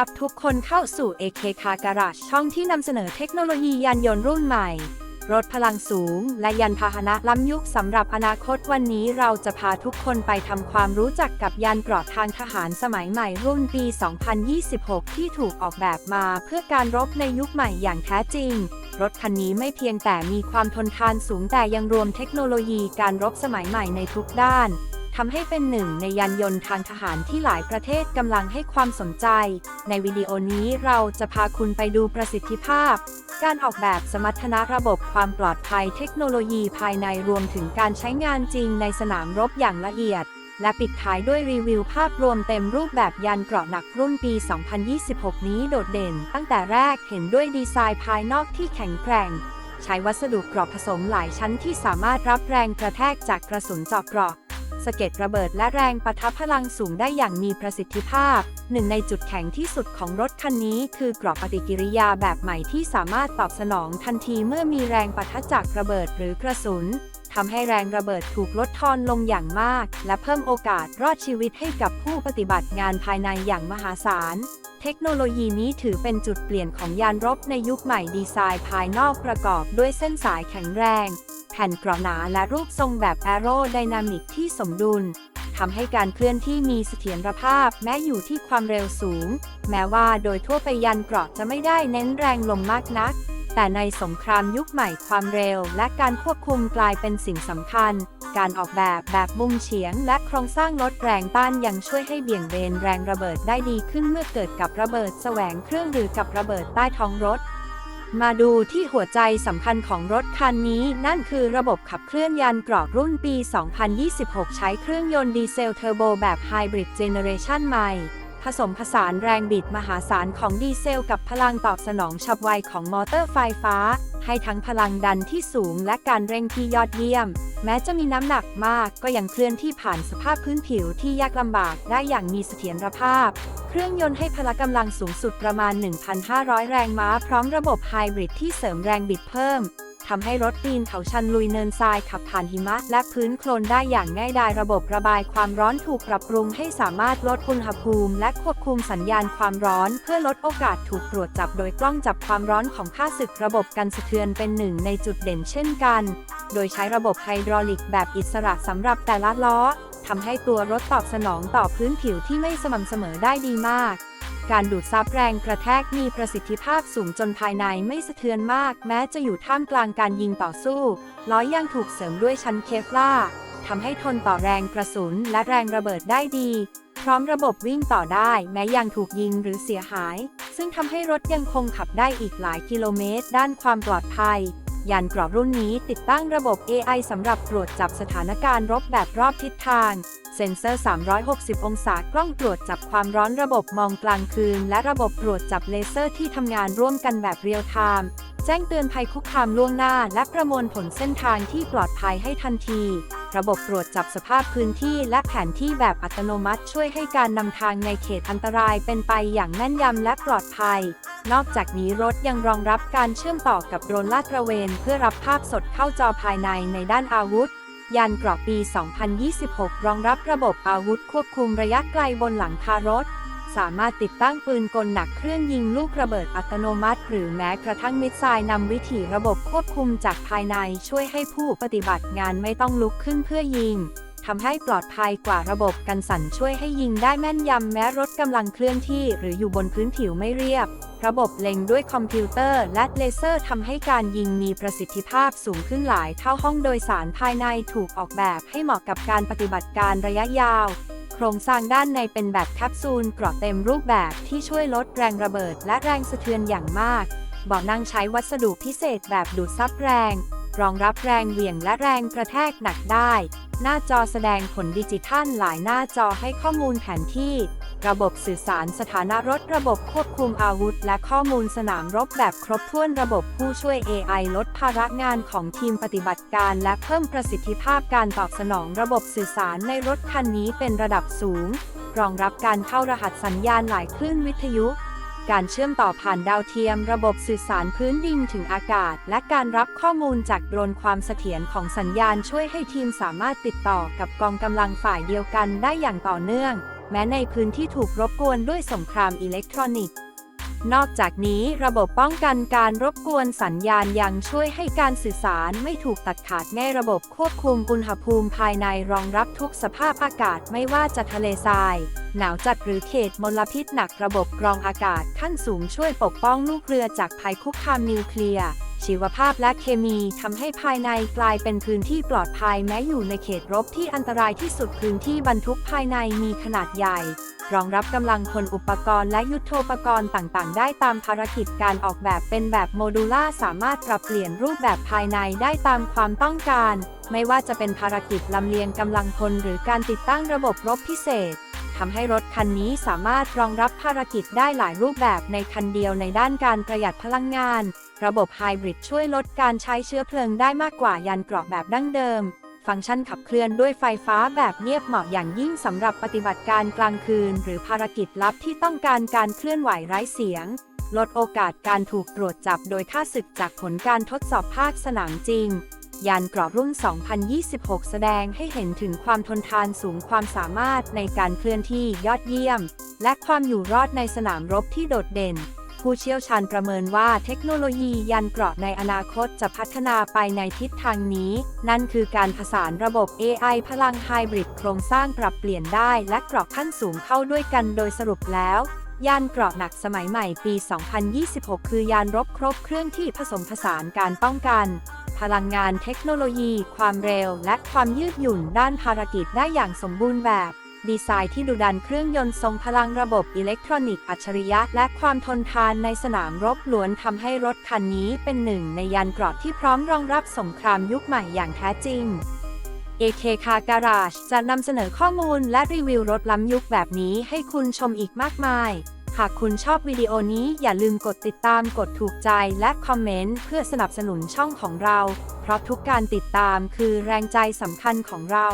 รับทุกคนเข้าสู่ AK Car Garage ช่องที่นำเสนอเทคโนโลยียานยนต์รุ่นใหม่ รถพลังสูง และยานพาหนะล้ำยุคสำหรับอนาคตวันนี้เราจะพาทุกคนไปทำความรู้จักกับยานเกราะทางทหารสมัยใหม่รุ่นปี 2026 ที่ถูกออกแบบมาเพื่อการรบในยุคใหม่อย่างแท้จริง รถคันนี้ไม่เพียงแต่มีความทนทานสูงแต่ยังรวมเทคโนโลยีการรบสมัยใหม่ในทุกด้าน ทำให้เป็นหนึ่งในยานยนต์ทางทหารที่หลายประเทศกำลังให้ความสนใจ ในวิดีโอนี้เราจะพาคุณไปดูประสิทธิภาพ การออกแบบสมรรถนะระบบความปลอดภัยเทคโนโลยีภายในรวมถึงการใช้งานจริงในสนามรบอย่างละเอียด และปิดท้ายด้วยรีวิวภาพรวมเต็มรูปแบบยานเกราะหนักรุ่นปี 2026 นี้โดดเด่น ตั้งแต่แรกเห็นด้วยดีไซน์ภายนอกที่แข็งแกร่ง ใช้วัสดุเกราะผสมหลายชั้นที่สามารถรับแรงกระแทกจากกระสุนเจาะเกราะ สะเก็ดระเบิดและแรงปะทะพลังสูงได้อย่างมีประสิทธิภาพ หนึ่งในจุดแข็งที่สุดของรถคันนี้คือกรอบปฏิกิริยาแบบใหม่ที่สามารถตอบสนองทันทีเมื่อมีแรงปะทะจากระเบิดหรือกระสุนทำให้แรงระเบิดถูกลดทอนลงอย่างมาก และเพิ่มโอกาสรอดชีวิตให้กับผู้ปฏิบัติงานภายในอย่างมหาศาล เทคโนโลยีนี้ถือเป็นจุดเปลี่ยนของยานรบในยุคใหม่ดีไซน์ภายนอกประกอบด้วยเส้นสายแข็งแรง ผ่นเกราะหนาและรูปทรงแบบแอโรไดนามิกที่สมดุลทำให้การเคลื่อนที่มีเสถียรภาพแม้อยู่ที่ความเร็วสูง แม้ว่าโดยทั่วไปยันเกราะจะไม่ได้เน้นแรงลมมากนัก แต่ในสงครามยุคใหม่ความเร็วและการควบคุมกลายเป็นสิ่งสำคัญ การออกแบบแบบมุมเฉียงและโครงสร้างลดแรงต้านยังช่วยให้เบี่ยงเบนแรงระเบิดได้ดีขึ้นเมื่อเกิดกับระเบิดแสวงเครื่องหรือกับระเบิดใต้ท้องรถ มาดูที่หัวใจสำคัญของรถคันนี้ นั่นคือระบบขับเคลื่อนยานเกราะรุ่นปี 2026 ใช้เครื่องยนต์ดีเซลเทอร์โบแบบไฮบริดเจเนเรชันใหม่ ผสมผสานแรงบิดมหาศาลของดีเซลกับพลังตอบสนองฉับไวของมอเตอร์ไฟฟ้า ให้ทั้งพลังดันที่สูงและการเร่งที่ยอดเยี่ยม แม้จะมีน้ำหนักมากก็ยังเคลื่อนที่ผ่านสภาพพื้นผิวที่ยากลำบากได้อย่างมีเสถียรภาพ เครื่องยนต์ให้พละกำลังสูงสุดประมาณ 1,500 แรงม้า พร้อมระบบไฮบริดที่เสริมแรงบิดเพิ่ม ทำให้รถปีนเขาชันลุยเนินทรายขับผ่านหิมะ และพื้นโคลนได้อย่างง่ายดายระบบระบายความร้อนถูกปรับปรุงให้สามารถลดอุณหภูมิ และควบคุมสัญญาณความร้อน เพื่อลดโอกาสถูกตรวจจับโดยกล้องจับความร้อนของค่าศึกระบบกันสะเทือนเป็นหนึ่งในจุดเด่นเช่นกัน โดยใช้ระบบไฮดรอลิกแบบอิสระสำหรับแต่ละล้อทำให้ตัวรถตอบสนองต่อพื้นผิวที่ไม่สม่ำเสมอได้ดีมาก การดูดซับแรงกระแทกมีประสิทธิภาพสูงจนภายในไม่สะเทือนมาก แม้จะอยู่ท่ามกลางการยิงต่อสู้ล้อยังถูกเสริมด้วยชั้นเคฟล่าทำให้ทนต่อแรงกระสุนและแรงระเบิดได้ดี พร้อมระบบวิ่งต่อได้แม้ยังถูกยิงหรือเสียหาย ซึ่งทำให้รถยังคงขับได้อีกหลายกิโลเมตร ด้านความปลอดภัย ยานเกราะรุ่นนี้ติดตั้งระบบ AI สำหรับตรวจจับสถานการณ์รบแบบรอบทิศทาง เซ็นเซอร์ 360 องศากล้องตรวจจับความร้อนระบบมองกลางคืน และระบบตรวจจับเลเซอร์ที่ทำงานร่วมกันแบบเรียลไทม์แจ้งเตือนภัยคุกคามล่วงหน้า และประมวลผลเส้นทางที่ปลอดภัยให้ทันที ระบบตรวจจับสภาพพื้นที่และแผนที่แบบอัตโนมัติ ช่วยให้การนำทางในเขตอันตรายเป็นไปอย่างแม่นยำและปลอดภัย นอกจากนี้รถยังรองรับการเชื่อมต่อกับโดรนลาดตระเวน เพื่อรับภาพสดเข้าจอภายในในด้านอาวุธ ยานเกราะปี 2026 รองรับระบบอาวุธควบคุมระยะไกลบนหลังคารถ สามารถติดตั้งปืนกลหนักเครื่องยิงลูกระเบิดอัตโนมัติ หรือแม้กระทั่งมิสไซล์นำวิถีระบบควบคุมจากภายในช่วยให้ผู้ปฏิบัติงานไม่ต้องลุกขึ้นเพื่อยิง ทำให้ปลอดภัยกว่าระบบกันสั่นช่วยให้ยิงได้แม่นยำแม้รถกำลังเคลื่อนที่หรืออยู่บนพื้นผิวไม่เรียบ ระบบเล็งด้วยคอมพิวเตอร์และเลเซอร์ทำให้การยิงมีประสิทธิภาพสูงขึ้นหลายเท่าห้องโดยสารภายในถูกออกแบบให้เหมาะกับการปฏิบัติการระยะยาวโครงสร้างด้านในเป็นแบบแคปซูลกราะเต็มรูปแบบที่ช่วยลดแรงระเบิดและแรงสะเทือนอย่างมาก เบาะนั่งใช้วัสดุพิเศษแบบดูดซับแรง รองรับแรงเหวี่ยงและแรงกระแทกหนักได้ หน้าจอแสดงผลดิจิทัลหลายหน้าจอให้ข้อมูลแผนที่ ระบบสื่อสารสถานะรถระบบควบคุมอาวุธ และข้อมูลสนามรบแบบครบถ้วนระบบผู้ช่วย AI ลดภาระงานของทีมปฏิบัติการและเพิ่มประสิทธิภาพการตอบสนองระบบสื่อสารในรถคันนี้เป็นระดับสูง รองรับการเข้ารหัสสัญญาณหลายคลื่นวิทยุ การเชื่อมต่อผ่านดาวเทียม ระบบสื่อสารพื้นดินถึงอากาศ และการรับข้อมูลจากโดรนความเสถียรของสัญญาณช่วยให้ทีมสามารถติดต่อกับกองกำลังฝ่ายเดียวกันได้อย่างต่อเนื่อง แม้ในพื้นที่ถูกรบกวนด้วยสงครามอิเล็กทรอนิกส์ นอกจากนี้ระบบป้องกันการรบกวนสัญญาณยังช่วยให้การสื่อสารไม่ถูกตัดขาดในระบบควบคุมอุณหภูมิภายในรองรับทุกสภาพอากาศไม่ว่าจะทะเลทราย หนาวจัดหรือเขตมลพิษหนักระบบกรองอากาศขั้นสูงช่วยปกป้องลูกเรือจากภัยคุกคามนิวเคลียร์ ชีวภาพและเคมีทำให้ภายในกลายเป็นพื้นที่ปลอดภัยแม้อยู่ในเขตรบที่อันตรายที่สุดพื้นที่บรรทุกภายในมีขนาดใหญ่ รองรับกำลังพลอุปกรณ์และยุทโธปกรณ์ต่างๆ ได้ตามภารกิจการออกแบบเป็นแบบโมดูล่าสามารถปรับเปลี่ยนรูปแบบภายในได้ตามความต้องการ ไม่ว่าจะเป็นภารกิจลำเลียงกำลังพลหรือการติดตั้งระบบรบพิเศษ ทำให้รถคันนี้สามารถรองรับภารกิจได้หลายรูปแบบในคันเดียวในด้านการประหยัดพลังงาน ระบบไฮบริดช่วยลดการใช้เชื้อเพลิงได้มากกว่ายานเกราะแบบดั้งเดิม ฟังก์ชันขับเคลื่อนด้วยไฟฟ้าแบบเงียบเหมาะอย่างยิ่งสำหรับปฏิบัติการกลางคืน หรือภารกิจลับที่ต้องการการเคลื่อนไหวไร้เสียง ลดโอกาสการถูกตรวจจับโดยค่าศึกจากผลการทดสอบภาคสนามจริง ยานเกราะรุ่น 2026 แสดงให้เห็นถึงความทนทานสูงความสามารถในการเคลื่อนที่ยอดเยี่ยม และความอยู่รอดในสนามรบที่โดดเด่น ผู้เชี่ยวชาญประเมินว่าเทคโนโลยียันเกราะในอนาคตจะพัฒนาไปในทิศทางนี้ นั่นคือการผสานระบบ AI พลังไฮบริดโครงสร้างปรับเปลี่ยนได้และเกราะขั้นสูงเข้าด้วยกันโดยสรุปแล้วยานเกราะหนักสมัยใหม่ปี 2026 คือยานรบครบเครื่องที่ผสมผสานการป้องกัน พลังงานเทคโนโลยี ความเร็ว และความยืดหยุ่นด้านภารกิจได้อย่างสมบูรณ์แบบ ดีไซน์ที่ดุดันเครื่องยนต์ทรงพลังระบบอิเล็กทรอนิกส์อัจฉริยะ และความทนทานในสนามรบล้วนทำให้รถคันนี้เป็นหนึ่งในยานเกราะที่พร้อมรองรับสงครามยุคใหม่อย่างแท้จริง AK Car Garage จะนำเสนอข้อมูลและรีวิวรถล้ำยุคแบบนี้ให้คุณชมอีกมากมาย หากคุณชอบวิดีโอนี้อย่าลืมกดติดตามกดถูกใจและคอมเมนต์เพื่อสนับสนุนช่องของเรา เพราะทุกการติดตามคือแรงใจสำคัญของเรา